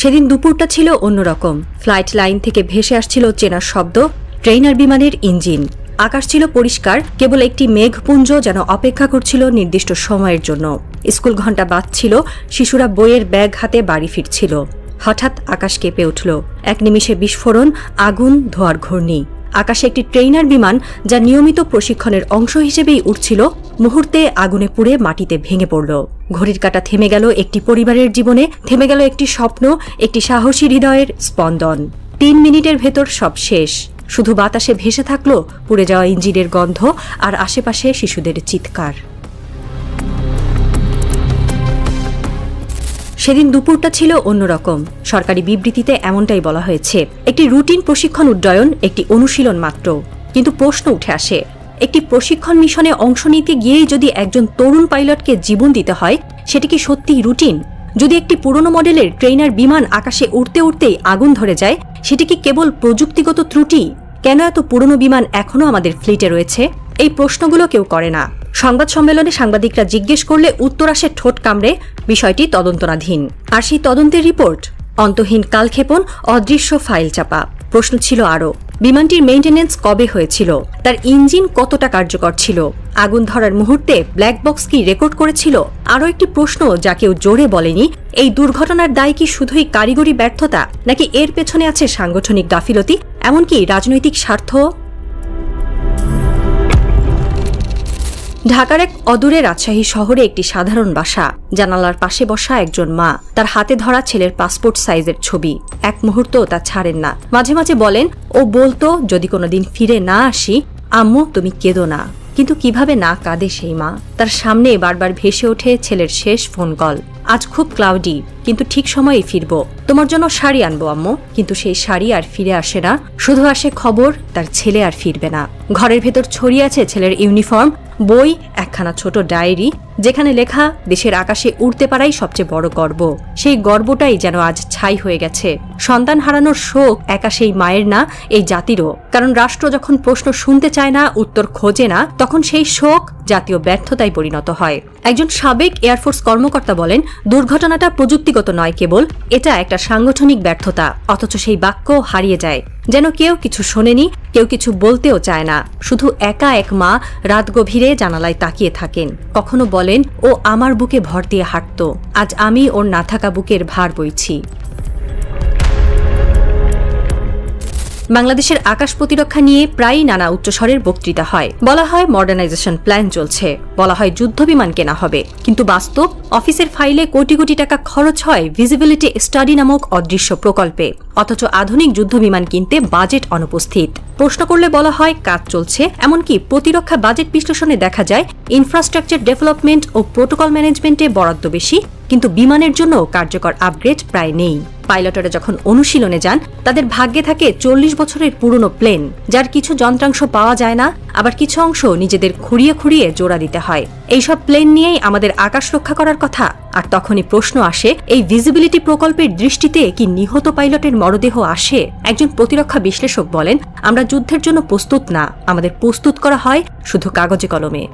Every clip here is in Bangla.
সেদিন দুপুরটা ছিল অন্যরকম। ফ্লাইট লাইন থেকে ভেসে আসছিল চেনার শব্দ, ট্রেইনার বিমানের ইঞ্জিন। আকাশ ছিল পরিষ্কার, কেবল একটি মেঘপুঞ্জ যেন অপেক্ষা করছিল নির্দিষ্ট সময়ের জন্য। স্কুল ঘণ্টা বাজছিল শিশুরা বইয়ের ব্যাগ হাতে বাড়ি ফিরছিল। হঠাৎ আকাশ কেঁপে উঠল। এক নিমিষে বিস্ফোরণ, আগুন, ধোয়ার ঘূর্ণি। আকাশে একটি ট্রেইনার বিমান যা নিয়মিত প্রশিক্ষণের অংশ হিসেবেই উঠছিল, মুহূর্তে আগুনে পুড়ে মাটিতে ভেঙে পড়ল। ঘড়ির কাটা থেমে গেল একটি পরিবারের জীবনে, থেমে গেল একটি স্বপ্ন, একটি সাহসী হৃদয়ের স্পন্দন। তিন মিনিটের ভেতর সব শেষ। শুধু বাতাসে ভেসে থাকল পুড়ে যাওয়া ইঞ্জিনের গন্ধ আর আশেপাশে শিশুদের চিৎকার। সেদিন দুপুরটা ছিল অন্যরকম। সরকারি বিবৃতিতে এমনটাই বলা হয়েছে। একটি রুটিন প্রশিক্ষণ উড্ডয়ন, একটি অনুশীলন মাত্র। কিন্তু প্রশ্ন উঠে আসে, একটি প্রশিক্ষণ মিশনে অংশ নিতে গিয়েই যদি একজন তরুণ পাইলটকে জীবন দিতে হয়, সেটি কি সত্যিই রুটিন? যদি একটি পুরনো মডেলের ট্রেনার বিমান আকাশে উড়তে উড়তেই আগুন ধরে যায়, সেটি কি কেবল প্রযুক্তিগত ত্রুটি? কেন এত পুরনো বিমান এখনও আমাদের ফ্লিটে রয়েছে? এই প্রশ্নগুলো কেউ করে না। সংবাদ সম্মেলনে সাংবাদিকরা জিজ্ঞেস করলে উত্তর আসে ঠোঁট কামড়ে, বিষয়টি তদন্তনাধীন। আর সেই তদন্তের রিপোর্ট? অন্তহীন কালক্ষেপণ, অদৃশ্য ফাইল চাপা। প্রশ্ন ছিল আরও, বিমানটির মেইনটেনেন্স কবে হয়েছিল? তার ইঞ্জিন কতটা কার্যকর ছিল? আগুন ধরার মুহূর্তে ব্ল্যাক বক্স কি রেকর্ড করেছিল? আরও একটি প্রশ্ন যা কেউ জোরে বলেনি, এই দুর্ঘটনার দায় কি শুধুই কারিগরি ব্যর্থতা, নাকি এর পেছনে আছে সাংগঠনিক গাফিলতি? এমনকি রাজনৈতিক স্বার্থ? ঢাকার এক অদূরে রাজশাহী শহরে একটি সাধারণ বাসা। জানালার পাশে বসা একজন মা। তার হাতে ধরা ছেলের পাসপোর্ট সাইজের ছবি। এক মুহূর্ত তা ছাড়েন না। মাঝে মাঝে বলেন, ও বলতো, যদি কোনোদিন ফিরে না আসি, আম্মু, তুমি কেঁদো না। কিন্তু কীভাবে না কাঁদে সেই মা? তার সামনে বারবার ভেসে ওঠে ছেলের শেষ ফোন কল। আজ খুব ক্লাউডি কিন্তু ঠিক সময়ে ফিরবো। তোমার জন্য শাড়ি আনব, আম্মু। কিন্তু সেই শাড়ি আর ফিরে আসে না। শুধু আসে খবর, তার ছেলে আর ফিরবে না। ঘরের ভেতর ছড়িয়ে আছে ছেলের ইউনিফর্ম বই, একখানা ছোট ডায়েরি যেখানে লেখা, দেশের আকাশে উড়তে পারাই সবচেয়ে বড় গর্ব। সেই গর্বটাই যেন আজ ছাই হয়ে গেছে। সন্তান হারানোর শোক একা সেই মায়ের না, এই জাতিরও। কারণ রাষ্ট্র যখন প্রশ্ন শুনতে চায় না, উত্তর খোঁজে না, তখন সেই শোক জাতীয় ব্যর্থতায় পরিণত হয়। একজন সাবেক এয়ারফোর্স কর্মকর্তা বলেন, দুর্ঘটনাটা প্রযুক্তিগত নয় কেবল, এটা একটা সাংগঠনিক ব্যর্থতা, অথচ সেই বাক্য হারিয়ে যায়। যেন কেউ কিছু শোনেনি, কেউ কিছু বলতেও চায় না। শুধু একা এক মা রাত গভীরে জানালায় তাকিয়ে থাকেন। কখনো বলেন, ও আমার বুকে ভর দিয়ে হাঁটত, আজ আমি ওর না থাকা বুকের ভার বইছি। বাংলাদেশের আকাশ প্রতিরক্ষা নিয়ে প্রায়ই নানা উচ্চস্বরের বক্তৃতা হয়। বলা হয় মডার্নাইজেশন প্ল্যান চলছে। বলা হয় যুদ্ধ বিমান কেনা হবে। কিন্তু বাস্তব, অফিসের ফাইলে কোটি কোটি টাকা খরচ হয় ভিজিবিলিটি স্টাডি নামক অদৃশ্য প্রকল্পে। অথচ আধুনিক যুদ্ধ বিমান কিনতে বাজেট অনুপস্থিত। প্রশ্ন করলে বলা হয়, কাজ চলছে। এমনকি প্রতিরক্ষা বাজেট বিশ্লেষণে দেখা যায় ইনফ্রাস্ট্রাকচার ডেভেলপমেন্ট ও প্রোটোকল ম্যানেজমেন্টে বরাদ্দ বেশি, কিন্তু বিমানের জন্য কার্যকর আপগ্রেড প্রায় নেই। পাইলটরা যখন অনুশীলনে যান, তাদের ভাগ্যে থাকে চল্লিশ বছরের পুরনো প্লেন যার কিছু যন্ত্রাংশ পাওয়া যায় না, আবার কিছু অংশ নিজেদের খুঁড়িয়ে খুঁড়িয়ে জোড়া দিতে হয়। এইসব প্লেন নিয়েই আমাদের আকাশ রক্ষা করার কথা। আর তখনই প্রশ্ন আসে, এই ভিজিবিলিটি প্রকল্পের দৃষ্টিতে কি নিহত পাইলটের মরদেহ আসে? একজন প্রতিরক্ষা বিশ্লেষক বলেন, আমরা যুদ্ধের জন্য প্রস্তুত না, আমাদের প্রস্তুত করা হয় শুধু কাগজে কলমে।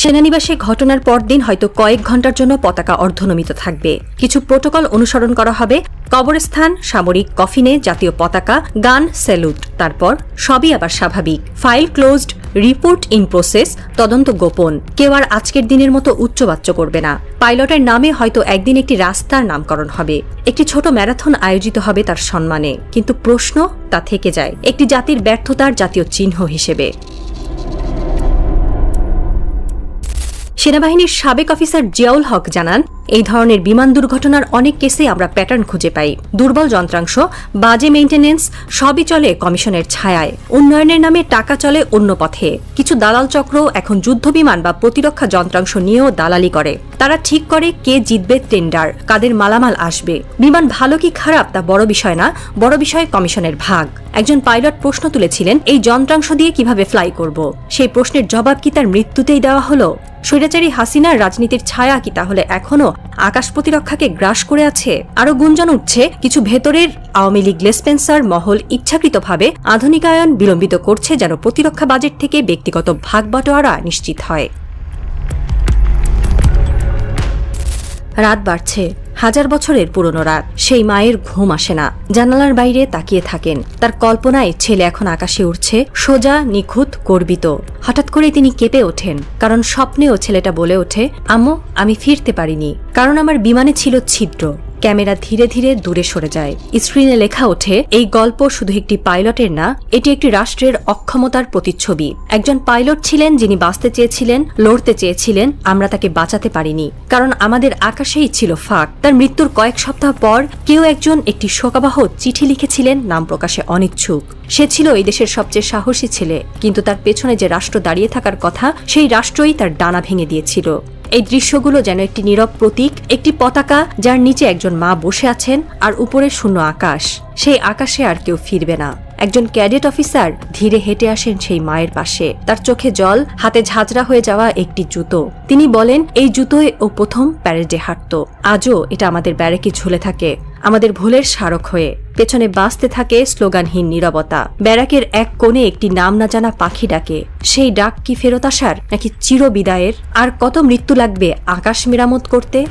সেনানিবাসে ঘটনার পরদিন হয়তো কয়েক ঘণ্টার জন্য পতাকা অর্ধনমিত থাকবে। কিছু প্রোটোকল অনুসরণ করা হবে কবরস্থান, সামরিক কফিনে জাতীয় পতাকা, গান, স্যালুট। তারপর সবই আবার স্বাভাবিক। File closed, report in process, তদন্ত গোপন। কেউ আর আজকের দিনের মতো উচ্চবাচ্য করবে না। পাইলটের নামে হয়তো একদিন একটি রাস্তার নামকরণ হবে। একটি ছোট ম্যারাথন আয়োজিত হবে তার সম্মানে। কিন্তু প্রশ্ন তা থেকে যায়। একটি জাতির ব্যর্থতার জাতীয় চিহ্ন হিসেবে। সেনাবাহিনীর সাবেক অফিসার জিয়াউল হক জানান এই ধরনের বিমান দুর্ঘটনার অনেক কেসে আমরা প্যাটার্ন খুঁজে পাই। দুর্বল যন্ত্রাংশ, বাজে মেইনটেনেন্স, সবই চলে কমিশনের ছায়ায়। উন্নয়নের নামে টাকা চলে অন্য পথে। কিছু দালাল চক্র এখন যুদ্ধ বিমান বা প্রতিরক্ষা যন্ত্রাংশ নিয়েও দালালি করে। তারা ঠিক করে কে জিতবে টেন্ডার, কাদের মালামাল আসবে। বিমান ভালো কি খারাপ তা বড় বিষয় না, বড় বিষয় কমিশনের ভাগ। একজন পাইলট প্রশ্ন তুলেছিলেন, এই যন্ত্রাংশ দিয়ে কীভাবে ফ্লাই করব? সেই প্রশ্নের জবাব কি তার মৃত্যুতেই দেওয়া হলো? স্বৈরাচারী হাসিনার রাজনীতির ছায়া কি তাহলে এখনও আকাশ প্রতিরক্ষাকে গ্রাস করে আছে, আরও গুঞ্জন উঠছে, কিছু ভেতরের আওয়ামী লীগ লেসপেন্সার মহল ইচ্ছাকৃতভাবে আধুনিকায়ন বিলম্বিত করছে যেন প্রতিরক্ষা বাজেট থেকে ব্যক্তিগত ভাগ বাটোয়ারা নিশ্চিত হয়। রাত বাড়ছে। হাজার বছরের পুরনো রাত। সেই মায়ের ঘুম আসে না। জানালার বাইরে তাকিয়ে থাকেন। তার কল্পনায় ছেলে এখন আকাশে উঠছে সোজা, নিখুঁত, গর্বিত। হঠাৎ করে তিনি কেঁপে ওঠেন। কারণ স্বপ্নেও ছেলেটা বলে ওঠে, আম্মু, আমি ফিরতে পারিনি। কারণ আমার বিমানে ছিল ছিদ্র। ক্যামেরা ধীরে ধীরে দূরে সরে যায়। স্ক্রিনে লেখা ওঠে, এই গল্প শুধু একটি পাইলটের না, এটি একটি রাষ্ট্রের অক্ষমতার প্রতিচ্ছবি। একজন পাইলট ছিলেন যিনি বাঁচতে চেয়েছিলেন, লড়তে চেয়েছিলেন, আমরা তাকে বাঁচাতে পারিনি। কারণ আমাদের আকাশেই ছিল ফাঁক। তার মৃত্যুর কয়েক সপ্তাহ পর কেউ একজন একটি শোকাবহ চিঠি লিখেছিলেন, নাম প্রকাশে অনিচ্ছুক। সে ছিল এই দেশের সবচেয়ে সাহসী ছেলে, কিন্তু তার পেছনে যে রাষ্ট্র দাঁড়িয়ে থাকার কথা, সেই রাষ্ট্রই তার ডানা ভেঙে দিয়েছিল। এই দৃশ্যগুলো যেন একটি নীরব প্রতীক, একটি পতাকা যার নিচে একজন মা বসে আছেন আর উপরে শূন্য আকাশ। সেই আকাশে আর কেউ ফিরবে না। একজন ক্যাডেট অফিসার ধীরে হেঁটে আসেন সেই মায়ের পাশে। তার চোখে জল, হাতে ঝাঁঝরা হয়ে যাওয়া একটি জুতো। তিনি বলেন, এই জুতোয় ও প্রথম প্যারেডে হাঁটত। আজও এটা আমাদের ব্যারেকে ঝুলে থাকে, আমাদের ভুলের স্মারক হয়ে। পেছনে বাঁচতে থাকে স্লোগানহীন নীরবতা। ব্যারাকের এক কোণে একটি নাম না জানা পাখি ডাকে। সেই ডাক কি ফেরত আসার, নাকি চির বিদায়ের আর কত মৃত্যু লাগবে আকাশ মেরামত করতে?